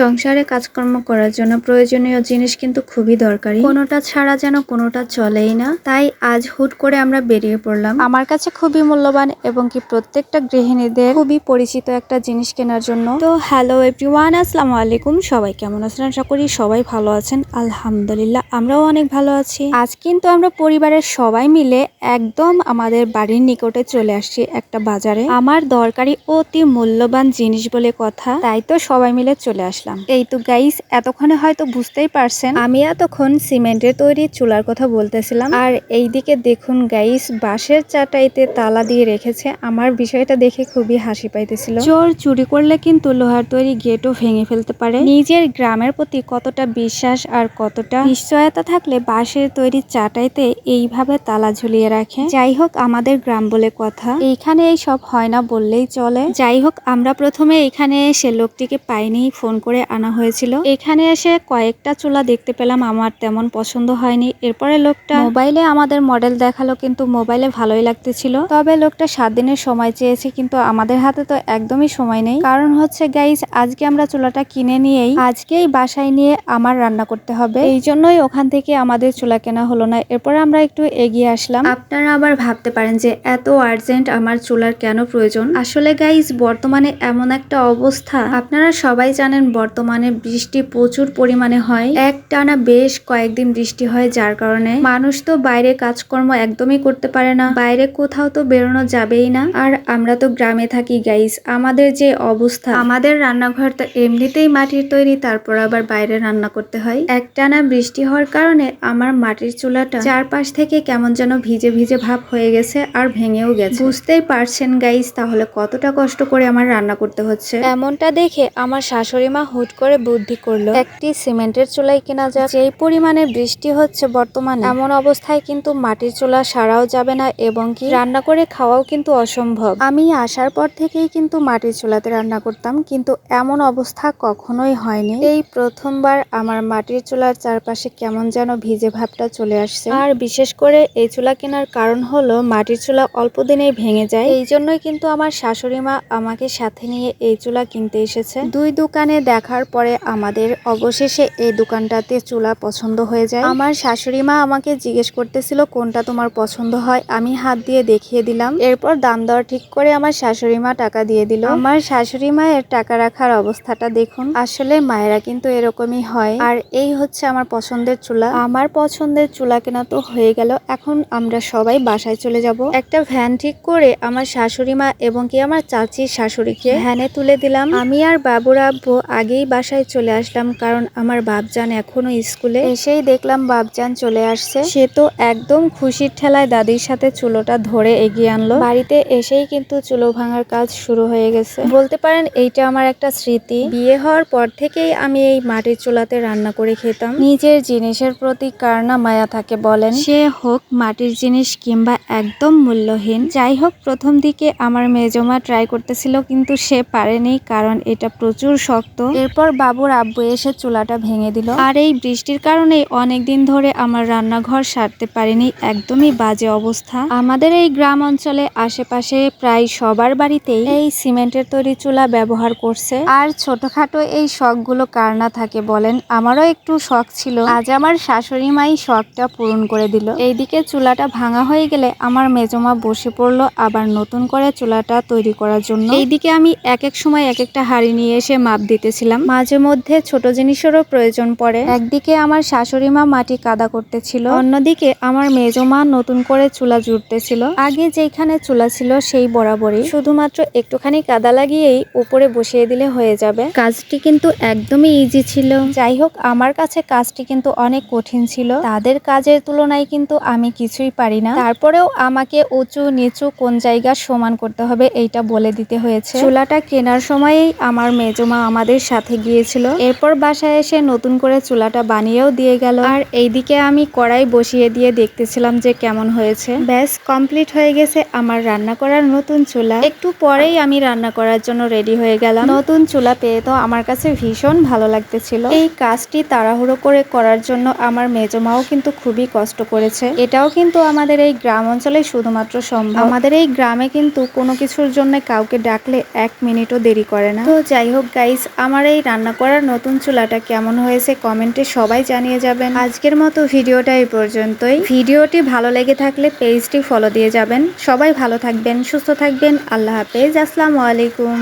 সংসারে কাজকর্ম করার জন্য প্রয়োজনীয় জিনিস কিন্তু খুবই দরকারি। কোনোটা ছাড়া যেন কোনোটা চলেই না। তাই আজ হুট করে আমরা বেরিয়ে পড়লাম। আমার কাছে খুবই মূল্যবান এবং কি প্রত্যেকটা গৃহিণীদের খুবই পরিচিত একটা জিনিস কেনার জন্য। তো হ্যালো এভরিওয়ান আসসালামু আলাইকুম। সবাই কেমন আছেন? আশা করি সবাই ভালো আছেন। আলহামদুলিল্লাহ আমরাও অনেক ভালো আছি। আজ কিন্তু আমরা পরিবারের সবাই মিলে একদম আমাদের বাড়ির নিকটে চলে আসছি একটা বাজারে। আমার দরকারি অতি মূল্যবান জিনিস বলে কথা তাই তো সবাই মিলে চলে আসলাম। এই তো গাইস এতক্ষণে হয়তো বুঝতেই পারছেন আমি এতক্ষণ সিমেন্টের তৈরি চুলার কথা বলতেছিলাম। আর এইদিকে দেখুন গাইস বাঁশের চাটাইতে তালা দিয়ে রেখেছে। আমার বিষয়টা দেখে খুবই হাসি পাইতেছিল। চোর চুরি করলে কিন্তু লোহার তৈরি গেটও ভেঙে ফেলতে পারে। নিজের গ্রামের প্রতি কতটা বিশ্বাস আর কতটা নিশ্চয়তা থাকলে বাঁশের তৈরি চাটাইতে এইভাবে তালা ঝুলিয়ে রাখে? যাই হোক আমাদের গ্রাম বলে কথা। এইখানে এই সব হয় না বললেই চলে। যাই হোক আমরা প্রথমে এখানে এসে লোকটিকে পাইনি ফোন করে আনা হয়েছিল। এখানে এসে কয়েকটা চুলা দেখতে পেলাম, আমার তেমন পছন্দ হয়নি। এরপরে লোকটা মোবাইলে আমাদের মডেল দেখাল, কিন্তু মোবাইলে ভালোই লাগতেছিল। তবে লোকটা সাত দিনের সময় চেয়েছে, কিন্তু আমাদের হাতে তো একদমই সময় নেই। কারণ হচ্ছে গাইস আজকে আমরা চুলাটা কিনে নিয়েই আজকেই বাসায় নিয়ে আমার রান্না করতে হবে। এই জন্যই ওখান থেকে আমাদের চুলা কেনা হলো না। এরপরে আমরা একটু এগিয়ে আসলাম। আপনারা আবার ভাবতে পারেন যে এত আর্জেন্ট আমার চুলার কেন প্রয়োজন? আসলে গাইস বর্তমানে এমন একটা অবস্থা। আপনারা সবাই জানেন বর্তমানে বৃষ্টি প্রচুর পরিমাণে হয়। এক টানা বেশ কয়েকদিন বৃষ্টি হয়, যার কারণে মানুষ তো বাইরে কাজকর্ম একদমই করতে পারে না। বাইরে কোথাও তো বেরোনো যাবেই না। আর আমরা তো গ্রামে থাকি গাইস আমাদের যে অবস্থা, আমাদের রান্নাঘর তো এমনিতেই মাটির তৈরি, তারপর আবার বাইরে রান্না করতে হয়। এক টানা বৃষ্টি হওয়ার কারণে আমার মাটির চুলাটা চারপাশ থেকে কেমন যেন ভিজে ভিজে ভাব হয়ে গেছে আর ভেঙেও গেছে। বুঝতেই পারছেন গাইস তাহলে কতটা কষ্ট করে আমার রান্না করতে হচ্ছে। এমনটা দেখে আমার শাশুড়ি মা হুট করে বুদ্ধি করল, একটি সিমেন্টের চুলাই কেনা যাক। যেই পরিমাণে বৃষ্টি হচ্ছে বর্তমানে, এমন অবস্থায় কিন্তু মাটির চুলা সারাও যাবে না এবং কি রান্না করে খাওয়াও কিন্তু অসম্ভব। আমি আসার পর থেকেই কিন্তু মাটির চুলাতে রান্না করতাম, কিন্তু এমন অবস্থা কখনোই হয়নি। এই প্রথমবার আমার মাটির চুলার চারপাশে কেমন যেন ভিজে ভাবটা চলে আসছে। আর বিশেষ করে এই চুলা কেনার কারণ হলো, মাটির চুলা অল্প দিনেই ভেঙে যায়। এই জন্যই কিন্তু আমার শাশুড়ি মা আমাকে সাথে নিয়ে এই চুলা কিনতে এসেছে। দুই দোকানে দেখার পরে আমাদের অবশেষে এই দোকানটাতে চুলা পছন্দ হয়ে যায়। আমার শাশুড়ি মা আমাকে জিজ্ঞেস করতেছিল, কোনটা তোমার পছন্দ হয়? আমি হাত দিয়ে দেখিয়ে দিলাম। এরপর দাম দর ঠিক করে আমার শাশুড়ি মা টাকা দিয়ে দিল। আমার শাশুড়ি মায়ের টাকা রাখার অবস্থাটা দেখুন। আসলে মায়েরা কিন্তু এরকমই হয়। আর এই হচ্ছে আমার পছন্দের চুলা। আমার পছন্দের চুলা কেনা তো হয়ে গেল। এখন আমরা সবাই বাসায় চলে যাব। একটা ভ্যান ঠিক করে আমার শাশুড়ি মা এবং কি আমার চাচির শাশুড়িকে ভ্যানে তুলে দিলাম। আমি আর বাবুর আব্বু আগেই বাসায় চলে আসলাম কারণ আমার বাপজান এখনও স্কুলে এসেই দেখলাম বাপজান চলে আসছে। সে তো একদম খুশির ঠেলায় দাদির সাথে চুলোটা ধরে এগিয়ে আনলো। বাড়িতে এসেই কিন্তু চুলো ভাঙার কাজ শুরু হয়ে গেছে। বলতে পারেন এইটা আমার একটা স্মৃতি। বিয়ে হওয়ার পর থেকেই আমি এই মাটির চুলাতে রান্না করে খেতাম। নিজের জিনিসের প্রতি কার না মায়া থাকে বলেন। সে হোক মাটির জিনিস কিংবা একদম মূল্যহীন। যাই হোক, প্রথম দিকে আমার মেজমা ট্রাই করতেছিল কিন্তু সে পারেনি কারণ এটা প্রচুর শক্ত। এরপর বাবুর আব্বু এসে চুলাটা ভেঙে দিল। আর এই বৃষ্টির কারণে অনেক দিন ধরে আমার রান্নাঘর সারতে পারিনি, একদমই বাজে অবস্থা। আমাদের এই গ্রাম অঞ্চলে আশেপাশে প্রায় সবার বাড়িতেই এই সিমেন্টের তৈরি চুলা ব্যবহার করছে। আর ছোটখাটো এই শখগুলো কার না থাকে বলেন, আমারও একটু শখ ছিল। আজ আমার শাশুড়ি মাই শখটা পূরণ করে দিল। এইদিকে চুলাটা ভাঙা হয়ে গেলে আমার মেজমা বসে পড়ল আবার নতুন করে চুলাটা তৈরি করার জন্য। এইদিকে আমি এক এক সময় এক একটা হাড়ি নিয়ে এসে মাপ দিতেছিলাম। মাঝে মধ্যে ছোট জিনিসেরও প্রয়োজন পড়ে। একদিকে আমার শাশুড়ি মা মাটি কাদা করতেছিল অন্যদিকে আমার মেজমা নতুন করে চুলা জুড়তেছিল। আগে যেখানে চুলা ছিল সেই বরাবরই। শুধুমাত্র একটুখানি কাদা লাগিয়েই উপরে বসিয়ে দিলে হয়ে যাবে। কাজটি কিন্তু একদমই ইজি ছিল। যাই হোক আমার কাছে কাজটি কিন্তু অনেক কঠিন ছিল। তাদের কাজের তুলনায় কিন্তু আমি কিছুই পারি না। তারপরেও আমাকে উঁচু নিচু কোন জায়গা সমান করতে হবে এইটা বলে দিতে হয়েছে। চুলাটা কেনার সময়েই আমার মেজমা আমাদের সাথে গিয়েছিল। এরপর বাসায় এসে নতুন করে চুলাটা বানিয়েও দিয়ে গেল। আর এইদিকে আমি কড়াই বসিয়ে দিয়ে দেখতেছিলাম যে কেমন হয়েছে। ব্যাস, কমপ্লিট হয়ে গেছে আমার রান্না করার নতুন চুলা। একটু পরেই আমি রান্না করার জন্য রেডি হয়ে গেলাম। নতুন চুলা পেয়ে তো আমার কাছে ভীষণ ভালো লাগতেছিল। এই কাজটি তাড়াহুড়ো করে করার জন্য আমার মেজমাও কিন্তু খুবই কষ্ট করেছে। এটাও কিন্তু আমাদের এই গ্রাম অঞ্চলে শুধুমাত্র সম্ভব। আমাদের এই গ্রামে কিন্তু কোনো কিছুর জন্য কাউকে ডাকলে এক মিনিটও দেরি করে না। তো যাই হোক গাইস আমার আমার এই রান্না করার নতুন চুলাটা কেমন হয়েছে কমেন্টে সবাই জানিয়ে যাবেন। আজকের মতো ভিডিওটা এই পর্যন্তই। ভিডিওটি ভালো লেগে থাকলে পেজটি ফলো দিয়ে যাবেন। সবাই ভালো থাকবেন, সুস্থ থাকবেন। আল্লাহ হাফেজ। আসসালামু আলাইকুম।